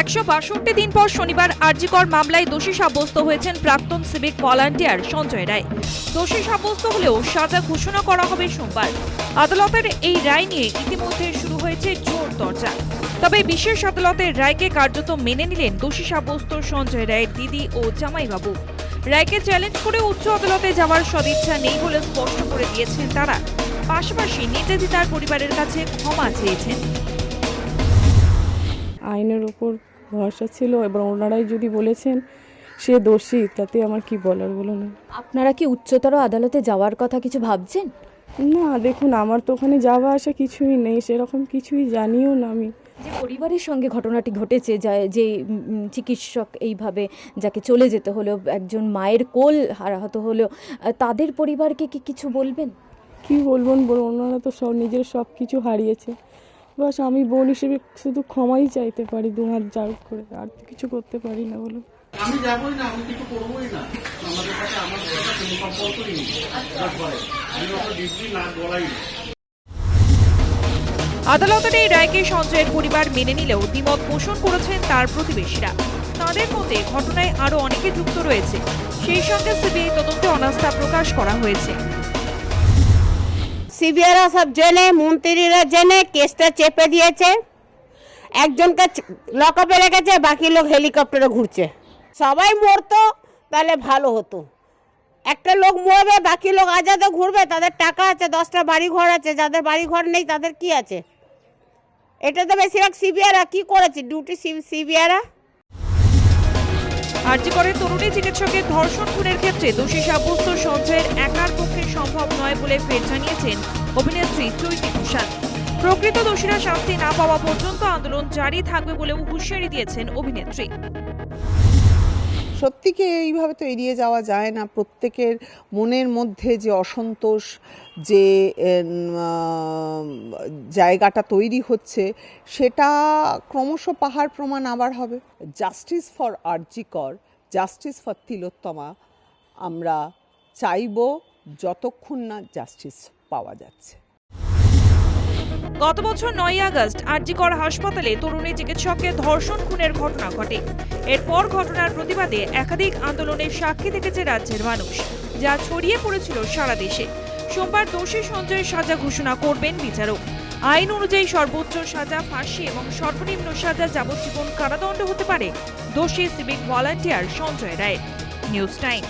একশো বাষট্টি দিন পর শনিবার আরজিকর মামলায় দোষী সাব্যস্ত হয়েছেন প্রাক্তন সিভিক ভলান্টিয়ার সঞ্জয় রায়। দোষী সাব্যস্ত হলেও সাজা ঘোষণা করা হবে সোমবার। আদালতের এই রায় নিয়ে ইতিমধ্যে শুরু হয়েছে জোর দরজা তবে বিশেষ আদালতের রায়কে কার্যত মেনে নিলেন দোষী সাব্যস্ত সঞ্জয় রায়ের দিদি ও জামাইবাবু। রায়কে চ্যালেঞ্জ করে উচ্চ আদালতে যাওয়ার সদিচ্ছা নেই বলে স্পষ্ট করে দিয়েছেন তারা। পাশাপাশি নির্যাতিতার পরিবারের কাছে ক্ষমা চেয়েছেন। আইনের ওপর ভরসা ছিল এবং ওনারাই যদি বলেছেন সে দোষী তাতে আমার কি বলার বলো না আপনারা কি উচ্চতর আদালতে যাওয়ার কথা কিছু ভাবছেন? না দেখুন আমার তো ওখানে যাওয়া আসা কিছুই নেই সেরকম কিছুই জানিও না আমি। যে পরিবারের সঙ্গে ঘটনাটি ঘটেছে যা যে চিকিৎসক এইভাবে যাকে চলে যেতে হলো একজন মায়ের কোল হারাহত হলো তাদের পরিবারকে কি কিছু বলবেন? কি বলবেন বলো ওনারা তো সব নিজের সব কিছু হারিয়েছে। বাস আমি বোন হিসেবে শুধু ক্ষমাই চাইতে পারি দু হাত জাগ করে আর তো কিছু করতে পারি না বলো আমি যাবই না আমি কিছু করবোই না। আমাদের কাছে আমার কোনো সম্পর্কই নেই। আমি ওকে ডিগ্রি না বলাই আদালতের এই রায়কে সঞ্জয়ের পরিবার মেনে নিলেও দ্বিমত পোষণ করেছেন তার প্রতিবেশীরা। তাদের মতে ঘটনায় আরও অনেকে যুক্ত রয়েছে। সেই সঙ্গে সিবিআই তদন্তে অনাস্থা প্রকাশ করা হয়েছে। সিবিআইরা সব জেনে, মন্ত্রীরা জেনে কেসটা চেপে দিয়েছে। একজনকে লকআপে রেখেছে, বাকি লোক হেলিকপ্টারে ঘুরছে। সবাই মরতো, তাহলে ভালো হতো। একটা লোক মরবে, বাকি লোক আজাদে ঘুরবে, তাদের টাকা আছে, দশটা বাড়ি ঘর আছে, যাদের বাড়ি ঘর নেই, তাদের কি আছে? এটা তো বেশিরভাগ সিবিআইরা কি করেছে? ডিউটি সিবিআইরা? আরজিকরের তরুণী চিকিৎসকের ধর্ষণ খুনের ক্ষেত্রে দোষী সাব্যস্ত সঞ্জয়ের একার পক্ষে সম্ভব নয় বলে ফের জানিয়েছেন অভিনেত্রী চৈতি ঘোষাল প্রকৃত দোষীরা শাস্তি না পাওয়া পর্যন্ত আন্দোলন জারি থাকবে বলেও হুঁশিয়ারি দিয়েছেন অভিনেত্রী। সত্যিকে এইভাবে তো এড়িয়ে যাওয়া যায় না। প্রত্যেকের মনের মধ্যে যে অসন্তোষ, যে জায়গাটা তৈরি হচ্ছে, সেটা ক্রমশ পাহাড় প্রমাণ আবার হবে। Justice for RG Kar justice for Tilottama আমরা চাইব যতক্ষণ না জাস্টিস পাওয়া যাচ্ছে। গত বছর নয় আগস্ট আরজিকর হাসপাতালে তরুণী চিকিৎসককে ধর্ষণ খুনের ঘটনা ঘটে। এরপর ঘটনার প্রতিবাদে একাধিক আন্দোলনের সাক্ষী থেকেছে রাজ্যের মানুষ, যা ছড়িয়ে পড়েছিল সারা দেশে। সোমবার দোষী সঞ্জয় সাজা ঘোষণা করবেন বিচারক। আইন অনুযায়ী সর্বোচ্চ সাজা, ফাঁসি এবং সর্বনিম্ন সাজা যাবজ্জীবন কারাদণ্ড হতে পারে, দোষী civic volunteer Sanjay Roy news time